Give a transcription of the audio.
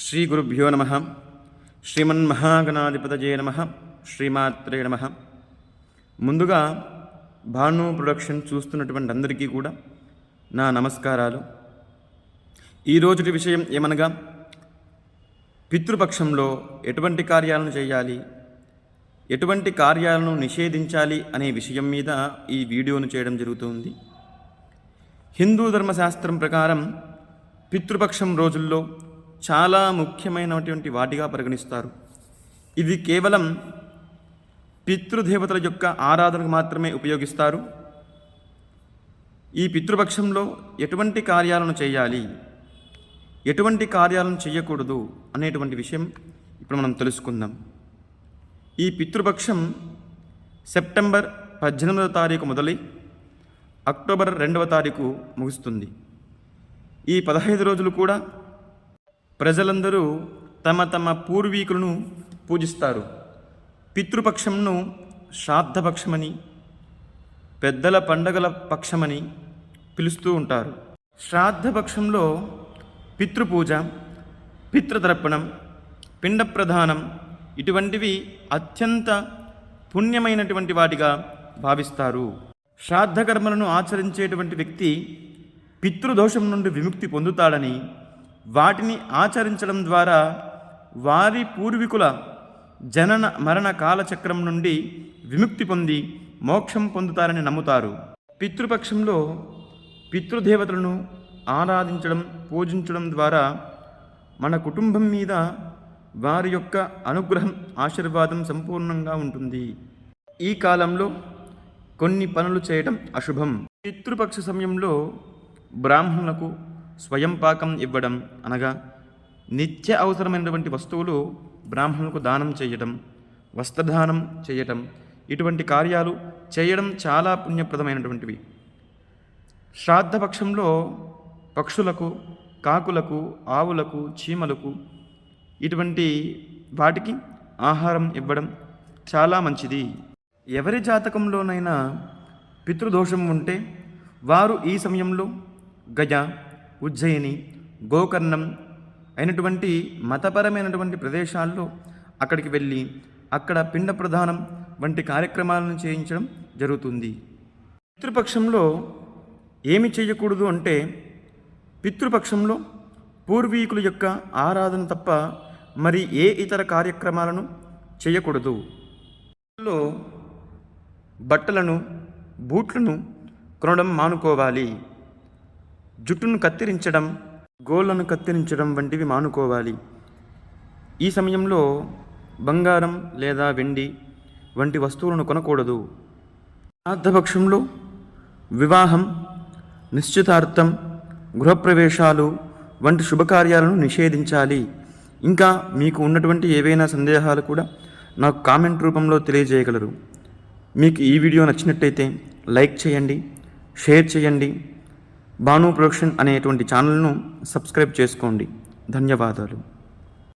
శ్రీ గురుభ్యో నమ. శ్రీమన్మహాగణాధిపతజే నమ. శ్రీమాత్రే నమ. ముందుగా భాను ప్రొడక్షన్ చూస్తున్నటువంటి అందరికీ కూడా నా నమస్కారాలు. ఈరోజుటి విషయం ఏమనగా పితృపక్షంలో ఎటువంటి కార్యాలను చేయాలి ఎటువంటి కార్యాలను నిషేధించాలి అనే విషయం మీద ఈ వీడియోను చేయడం జరుగుతుంది. హిందూ ధర్మశాస్త్రం ప్రకారం పితృపక్షం రోజుల్లో చాలా ముఖ్యమైనటువంటి వాటిగా పరిగణిస్తారు. ఇవి కేవలం పితృదేవతల యొక్క ఆరాధనకు మాత్రమే ఉపయోగిస్తారు. ఈ పితృపక్షంలో ఎటువంటి కార్యాలను చేయాలి? ఎటువంటి కార్యాలను చేయకూడదు అనేటువంటి విషయం ఇప్పుడు మనం తెలుసుకుందాం. ఈ పితృపక్షం సెప్టెంబర్ పద్దెనిమిదవ తారీఖు మొదలై అక్టోబర్ రెండవ తారీఖు ముగుస్తుంది. ఈ పదహైదు రోజులు కూడా ప్రజలందరూ తమ తమ పూర్వీకులను పూజిస్తారు. పితృపక్షంను శ్రాద్ధపక్షమని పెద్దల పండగల పక్షమని పిలుస్తూ ఉంటారు. శ్రాద్ధపక్షంలో పితృపూజ పితృతర్పణం పిండ ప్రధానం ఇటువంటివి అత్యంత పుణ్యమైనటువంటి వాటిగా భావిస్తారు. శ్రాద్ధకర్మలను ఆచరించేటువంటి వ్యక్తి పితృదోషం నుండి విముక్తి పొందుతాడని వాటిని ఆచరించడం ద్వారా వారి పూర్వీకుల జనన మరణ కాలచక్రం నుండి విముక్తి పొంది మోక్షం పొందుతారని నమ్ముతారు. పితృపక్షంలో పితృదేవతలను ఆరాధించడం పూజించడం ద్వారా మన కుటుంబం మీద వారి యొక్క అనుగ్రహం ఆశీర్వాదం సంపూర్ణంగా ఉంటుంది. ఈ కాలంలో కొన్ని పనులు చేయడం అశుభం. పితృపక్ష సమయంలో బ్రాహ్మణులకు స్వయం పాకం ఇవ్వడం అనగా నిత్య అవసరమైనటువంటి వస్తువులు బ్రాహ్మణులకు దానం చేయటం వస్త్రదానం చేయటం ఇటువంటి కార్యాలు చేయడం చాలా పుణ్యప్రదమైనటువంటివి. శ్రాద్ధపక్షంలో పక్షులకు కాకులకు ఆవులకు చీమలకు ఇటువంటి వాటికి ఆహారం ఇవ్వడం చాలా మంచిది. ఎవరి జాతకంలోనైనా పితృదోషం ఉంటే వారు ఈ సమయంలో గజ ఉజ్జయిని గోకర్ణం అయినటువంటి మతపరమైనటువంటి ప్రదేశాల్లో అక్కడికి వెళ్ళి అక్కడ పిండ ప్రధానం వంటి కార్యక్రమాలను చేయించడం జరుగుతుంది. పితృపక్షంలో ఏమి చేయకూడదు అంటే పితృపక్షంలో పూర్వీకుల యొక్క ఆరాధన తప్ప మరి ఏ ఇతర కార్యక్రమాలను చేయకూడదు. లో బట్టలను బూట్లను కొనడం మానుకోవాలి. జుట్టును కత్తిరించడం గోళ్ళను కత్తిరించడం వంటివి మానుకోవాలి. ఈ సమయంలో బంగారం లేదా వెండి వంటి వస్తువులను కొనకూడదు. శ్రాద్ధపక్షంలో వివాహం నిశ్చితార్థం గృహప్రవేశాలు వంటి శుభకార్యాలను నిషేధించాలి. ఇంకా మీకు ఉన్నటువంటి ఏవైనా సందేహాలు కూడా నాకు కామెంట్ రూపంలో తెలియజేయగలరు. మీకు ఈ వీడియో నచ్చినట్టయితే లైక్ చేయండి షేర్ చేయండి. భాను ప్రొడక్షన్ అనేటువంటి ఛానల్ను సబ్స్క్రైబ్ చేసుకోండి. ధన్యవాదాలు.